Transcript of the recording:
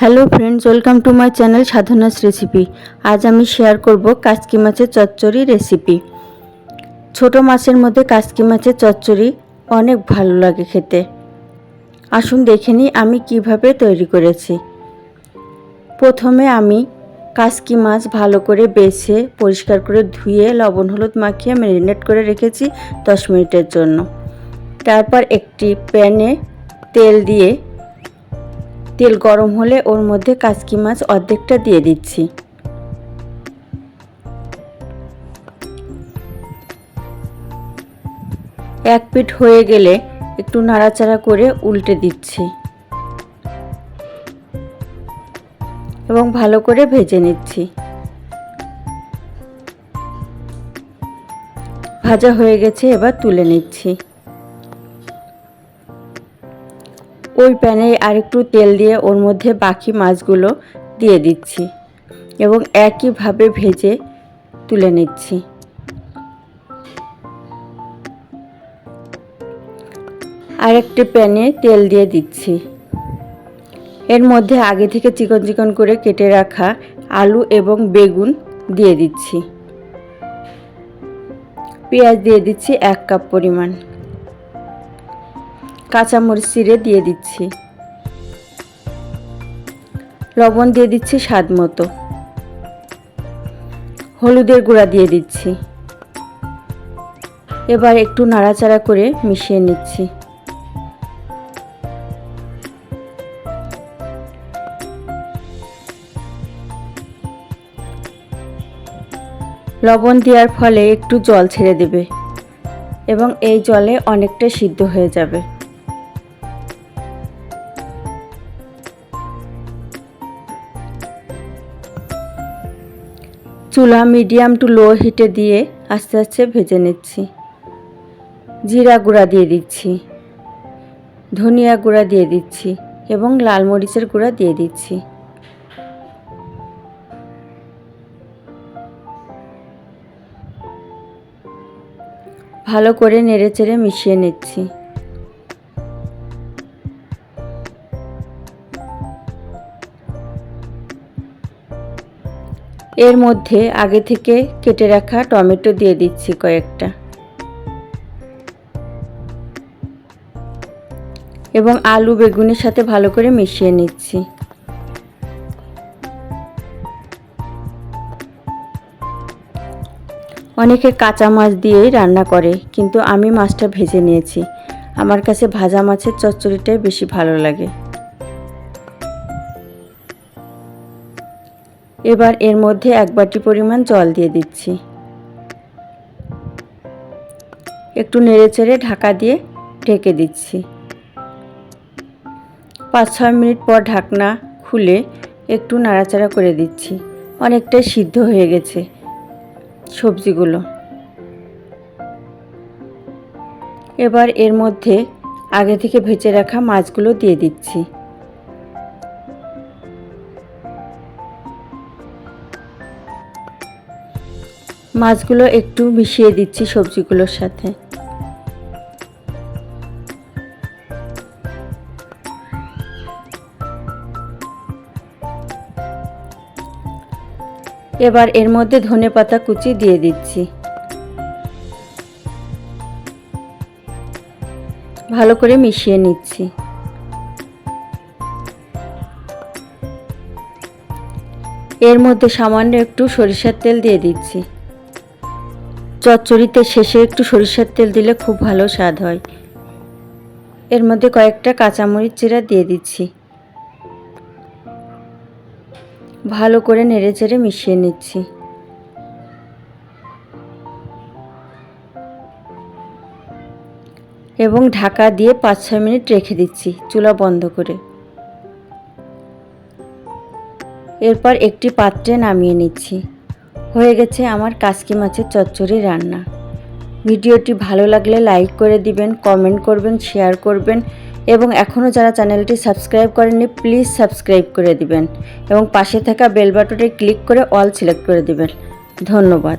Hello friends, welcome to my channel Sadhana's recipe. আজ আমি share করব কাসকি মাছের চচ্চড়ি রেসিপি। ছোট মাছের মধ্যে কাসকি মাছের চচ্চড়ি অনেক ভালো লাগে খেতে। আসুন দেখে নিই আমি কীভাবে তৈরি করেছি। প্রথমে আমি কাসকি মাছ ভালো করে বেছে, পরিষ্কার করে ধুয়ে, লবণ, হলুদ মাখিয়ে ম্যারিনেট করে রেখেছি দশ মিনিটের জন্য। তারপর একটি প্যানে তেল দিয়ে তেল গরম হলে ওর মধ্যে কাসকি মাছ অর্ধেকটা দিয়ে দিচ্ছি। এক পিঠ হয়ে গেলে একটু নাড়াচাড়া করে উল্টে দিচ্ছি। এবং ভালো করে ভেজে নিচ্ছি। ভাজা হয়ে গেছে, এবার তুলে নিচ্ছি। ওই প্যানে আরেকটু তেল দিয়ে ওর মধ্যে বাকি মাছগুলো দিয়ে দিচ্ছি এবং একইভাবে ভেজে তুলে নিচ্ছি। আরেকটি প্যানে তেল দিয়ে দিচ্ছি। এর মধ্যে আগে থেকে চিকন চিকন করে কেটে রাখা আলু এবং বেগুন দিয়ে দিচ্ছি। পেঁয়াজ দিয়ে দিচ্ছি এক কাপ পরিমাণ। কাঁচামরিচ চিড়ে দিয়ে দিচ্ছি। লবণ দিয়ে দিচ্ছি স্বাদ মতো। হলুদের গুঁড়া দিয়ে দিচ্ছি। এবার একটু নাড়াচাড়া করে মিশিয়ে নিচ্ছি। লবণ দেওয়ার ফলে একটু জল ছেড়ে দেবে এবং এই জলে অনেকটা সিদ্ধ হয়ে যাবে। চুলা মিডিয়াম টু লো হিটে দিয়ে আস্তে আস্তে ভেজে নিচ্ছি। জিরা গুঁড়া দিয়ে দিচ্ছি। ধনিয়া গুঁড়া দিয়ে দিচ্ছি এবং লাল মরিচের গুঁড়া দিয়ে দিচ্ছি। ভালো করে নেড়েচেড়ে মিশিয়ে নিচ্ছি। এর মধ্যে আগে থেকে কেটে রাখা টমেটো দিয়ে দিচ্ছি কয়েকটা। এবং আলু বেগুনের সাথে ভালো করে মিশিয়ে নিচ্ছি। অনেকে কাঁচা মাছ দিয়েই রান্না করে, কিন্তু আমি মাছটা ভেজে নিয়েছি। আমার কাছে ভাজা মাছের চচ্চড়িটাই বেশি ভালো লাগে। এবার এর মধ্যে এক বাটি পরিমাণ জল দিয়ে দিচ্ছি। একটু নেড়েচেড়ে ঢাকা দিয়ে ঢেকে দিচ্ছি। পাঁচ ছয় মিনিট পর ঢাকনা খুলে একটু নাড়াচাড়া করে দিচ্ছি। অনেকটাই সিদ্ধ হয়ে গেছে সবজিগুলো। এবার এর মধ্যে আগে থেকে ভেজে রাখা মাছগুলো দিয়ে দিচ্ছি। মাছগুলো একটু মিশিয়ে দিচ্ছি সবজিগুলোর সাথে। এবার এর মধ্যে ধনে পাতা কুচি দিয়ে দিচ্ছি। ভালো করে মিশিয়ে নিচ্ছি। এর মধ্যে সামান্য একটু সরিষার তেল দিয়ে দিচ্ছি। চচ্চড়িতে শেষে একটু সরিষার তেল দিলে খুব ভালো স্বাদ হয়। এর মধ্যে কয়েকটা কাঁচামরিচ চিরা দিয়ে দিচ্ছি। ভালো করে নেড়ে চেড়ে মিশিয়ে নিচ্ছি। এবং ঢাকা দিয়ে পাঁচ ছয় মিনিট রেখে দিচ্ছি চুলা বন্ধ করে। এরপর একটি পাত্রে নামিয়ে নিচ্ছি। হয়ে গেছে আমার কাসকি মাছের চচ্চড়ি রান্না। ভিডিওটি ভালো লাগলে লাইক করে দিবেন কমেন্ট করবেন শেয়ার করবেন এবং এখনও যারা চ্যানেলটি সাবস্ক্রাইব করেননি প্লিজ সাবস্ক্রাইব করে দিবেন এবং পাশে থাকা বেল বাটনে ক্লিক করে অল সিলেক্ট করে দিবেন। ধন্যবাদ।